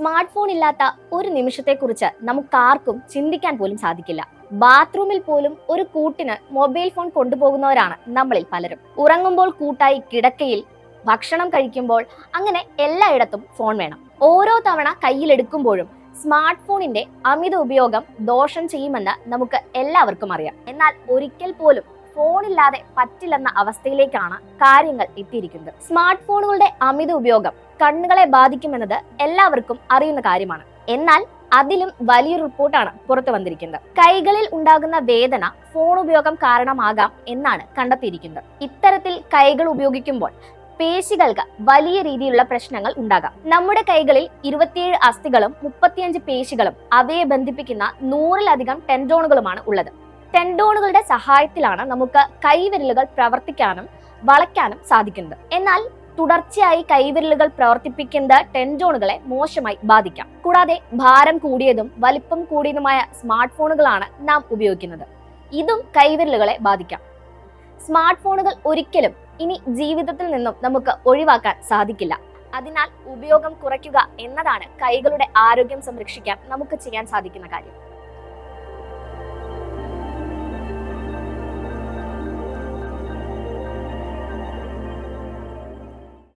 Smart phone ഇല്ലാത്ത ഒരു നിമിഷത്തെക്കുറിച്ച് നമുക്കാർക്കും ചിന്തിക്കാൻ പോലും സാധിക്കില്ല. ബാത്റൂമിൽ പോലും ഒരു കൂട്ടിന് മൊബൈൽ ഫോൺ കൊണ്ടുപോകുന്നവരാണ് നമ്മളിൽ പലരും. ഉറങ്ങുമ്പോൾ കൂട്ടായി കിടക്കയിൽ ഭക്ഷണം കഴിക്കുമ്പോൾ അങ്ങനെ എല്ലായിടത്തും ഫോൺ വേണം. ഓരോ തവണ കയ്യിലെടുക്കുമ്പോഴും സ്മാർട്ട് ഫോണിന്റെ അമിത ഉപയോഗം ദോഷം ചെയ്യുമെന്ന് നമുക്ക് എല്ലാവർക്കും അറിയാം. എന്നാൽ ഒരിക്കൽ പോലും ഫോണില്ലാതെ പറ്റില്ലെന്ന അവസ്ഥയിലേക്കാണ് കാര്യങ്ങൾ എത്തിയിരിക്കുന്നത്. സ്മാർട്ട് ഫോണുകളുടെ അമിത ഉപയോഗം കണ്ണുകളെ ബാധിക്കുമെന്നത് എല്ലാവർക്കും അറിയുന്ന കാര്യമാണ്. എന്നാൽ അതിലും വലിയൊരു റിപ്പോർട്ടാണ് പുറത്തു വന്നിരിക്കുന്നത്. കൈകളിൽ ഉണ്ടാകുന്ന വേദന ഫോൺ ഉപയോഗം കാരണമാകാം എന്നാണ് കണ്ടെത്തിയിരിക്കുന്നത്. ഇത്തരത്തിൽ കൈകൾ ഉപയോഗിക്കുമ്പോൾ പേശികൾക്ക് വലിയ രീതിയിലുള്ള പ്രശ്നങ്ങൾ ഉണ്ടാകാം. നമ്മുടെ കൈകളിൽ ഇരുപത്തിയേഴ് അസ്ഥികളും മുപ്പത്തിയഞ്ച് പേശികളും അവയെ ബന്ധിപ്പിക്കുന്ന നൂറിലധികം ടെൻഡോണുകളുമാണ് ഉള്ളത്. ടെൻഡോണുകളുടെ സഹായത്തിലാണ് നമുക്ക് കൈവിരലുകൾ പ്രവർത്തിക്കാനും വളയ്ക്കാനും സാധിക്കുന്നത്. എന്നാൽ തുടർച്ചയായി കൈവിരലുകൾ പ്രവർത്തിപ്പിക്കുന്നത് ടെൻഡോണുകളെ മോശമായി ബാധിക്കാം. കൂടാതെ ഭാരം കൂടിയതും വലിപ്പം കൂടിയതുമായ സ്മാർട്ട് ഫോണുകളാണ് നാം ഉപയോഗിക്കുന്നത്. ഇതും കൈവിരലുകളെ ബാധിക്കാം. സ്മാർട്ട് ഫോണുകൾ ഒരിക്കലും ഇനി ജീവിതത്തിൽ നിന്നും നമുക്ക് ഒഴിവാക്കാൻ സാധിക്കില്ല. അതിനാൽ ഉപയോഗം കുറയ്ക്കുക എന്നതാണ് കൈകളുടെ ആരോഗ്യം സംരക്ഷിക്കാൻ നമുക്ക് ചെയ്യാൻ സാധിക്കുന്ന കാര്യം.